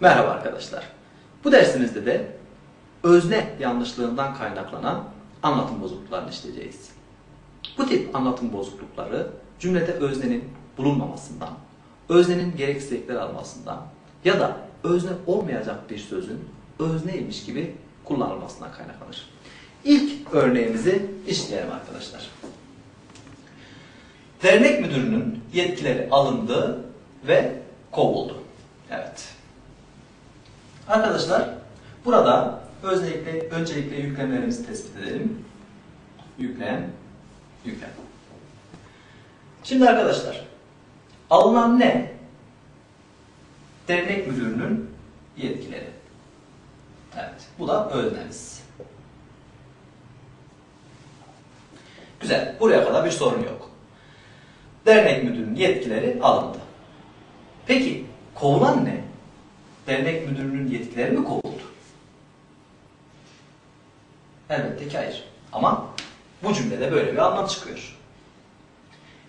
Merhaba arkadaşlar. Bu dersimizde de özne yanlışlığından kaynaklanan anlatım bozukluklarını işleyeceğiz. Bu tip anlatım bozuklukları cümlede öznenin bulunmamasından, öznenin gereksinlikleri almasından ya da özne olmayacak bir sözün özneymiş gibi kullanılmasından kaynaklanır. İlk örneğimizi işleyelim arkadaşlar. Dernek müdürünün yetkileri alındı ve kovuldu. Evet. Arkadaşlar burada öncelikle, öncelikle yüklemlerimizi tespit edelim. Yüklem, yüklem. Şimdi arkadaşlar alınan ne? Dernek müdürünün yetkileri. Evet. Bu da öznemiz. Güzel. Buraya kadar bir sorun yok. Dernek müdürünün yetkileri alındı. Peki kovulan ne? Dernek müdürünün yetkileri mi kovuldu? Elbette ki hayır. Ama bu cümlede böyle bir anlam çıkıyor.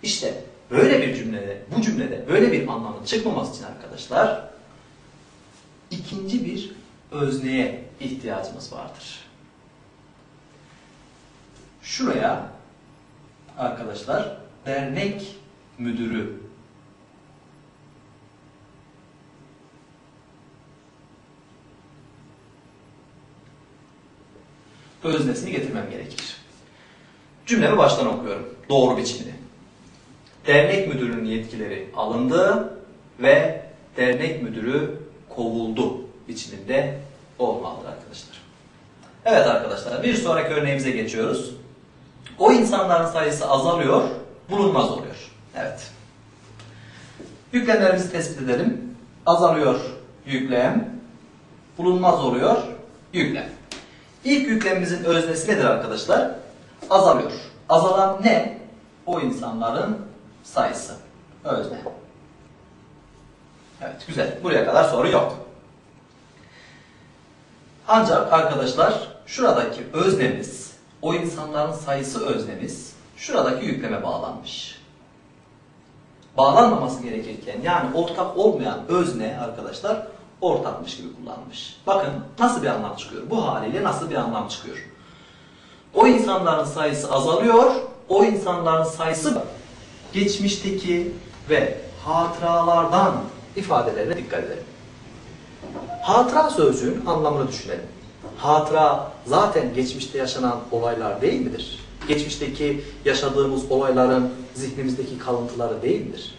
İşte böyle bir cümlede, bu cümlede böyle bir anlamın çıkmaması için arkadaşlar ikinci bir özneye ihtiyacımız vardır. Şuraya arkadaşlar dernek müdürü öznesini getirmem gerekir. Cümlemi baştan okuyorum. Doğru biçimini. Dernek müdürünün yetkileri alındı ve dernek müdürü kovuldu biçiminde olmalıdır arkadaşlar. Evet arkadaşlar bir sonraki örneğimize geçiyoruz. O insanların sayısı azalıyor, bulunmaz oluyor. Evet. Yüklemlerimizi tespit edelim. Azalıyor yüklem, bulunmaz oluyor yüklem. İlk yüklemimizin öznesi nedir arkadaşlar? Azalıyor. Azalan ne? O insanların sayısı. Özne. Evet güzel. Buraya kadar soru yok. Ancak arkadaşlar şuradaki öznemiz, o insanların sayısı öznemiz şuradaki yükleme bağlanmış. Bağlanmaması gerekirken yani ortak olmayan özne arkadaşlar ortakmış gibi kullanmış. Bakın nasıl bir anlam çıkıyor. Bu haliyle nasıl bir anlam çıkıyor. O insanların sayısı azalıyor. O insanların sayısı geçmişteki ve hatıralardan ifadelerine dikkat edelim. Hatıra sözcüğün anlamını düşünelim. Hatıra zaten geçmişte yaşanan olaylar değil midir? Geçmişteki yaşadığımız olayların zihnimizdeki kalıntıları değil midir?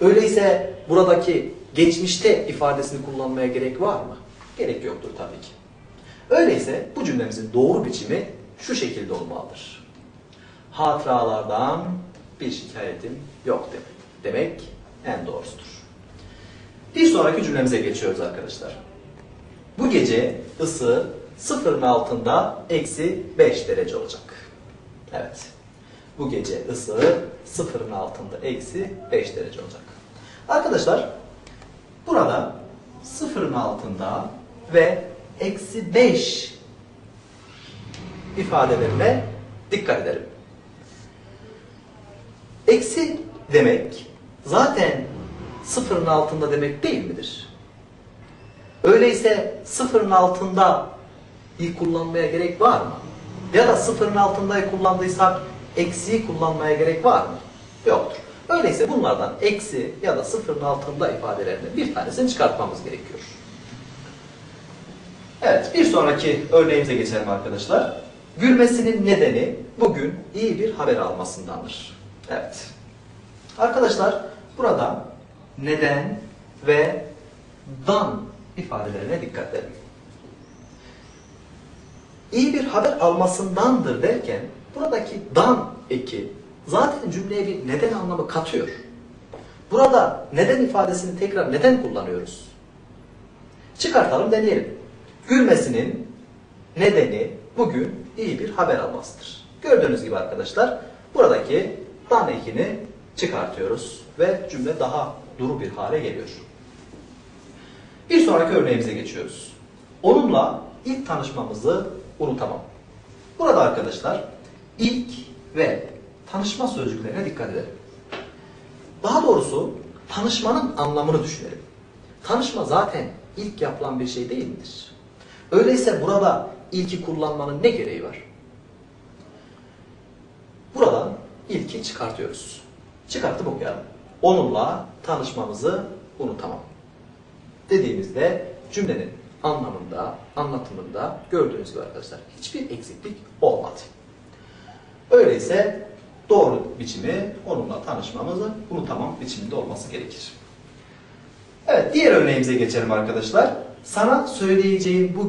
Öyleyse buradaki geçmişte ifadesini kullanmaya gerek var mı? Gerek yoktur tabii ki. Öyleyse bu cümlemizin doğru biçimi şu şekilde olmalıdır. Hatıralardan bir şikayetim yok demek. Demek en doğrusudur. Bir sonraki cümlemize geçiyoruz arkadaşlar. Bu gece ısı sıfırın altında eksi 5 derece olacak. Evet. Bu gece ısı sıfırın altında eksi 5 derece olacak. Arkadaşlar burada sıfırın altında ve eksi 5 ifadelerine dikkat edelim. Eksi demek zaten sıfırın altında demek değil midir? Öyleyse sıfırın altında ilk kullanmaya gerek var mı? Ya da sıfırın altında kullandıysak eksiyi kullanmaya gerek var mı? Yoktur. Öyleyse bunlardan eksi ya da sıfırın altında ifadelerinden bir tanesini çıkartmamız gerekiyor. Evet, bir sonraki örneğimize geçelim arkadaşlar. Gülmesinin nedeni bugün iyi bir haber almasındandır. Evet. Arkadaşlar burada neden ve dan ifadelerine dikkat edelim. İyi bir haber almasındandır derken buradaki dan eki zaten cümleye bir neden anlamı katıyor. Burada neden ifadesini tekrar neden kullanıyoruz? Çıkartalım deneyelim. Gülmesinin nedeni bugün iyi bir haber almasıdır. Gördüğünüz gibi arkadaşlar buradaki dan ekini çıkartıyoruz ve cümle daha duru bir hale geliyor. Bir sonraki örneğimize geçiyoruz. Onunla ilk tanışmamızı unutamam. Burada arkadaşlar ilk ve tanışma sözcüklerine dikkat edelim. Daha doğrusu tanışmanın anlamını düşünelim. Tanışma zaten ilk yapılan bir şey değil midir? Öyleyse burada ilki kullanmanın ne gereği var? Buradan ilki çıkartıyoruz. Çıkartıp okuyalım. Onunla tanışmamızı unutamam. Dediğimizde cümlenin anlamında, anlatımında gördüğünüz gibi arkadaşlar hiçbir eksiklik olmadı. Öyleyse doğru biçimi onunla tanışmamızı unutamam biçiminde olması gerekir. Evet diğer örneğimize geçelim arkadaşlar. Sana söyleyeceğim bu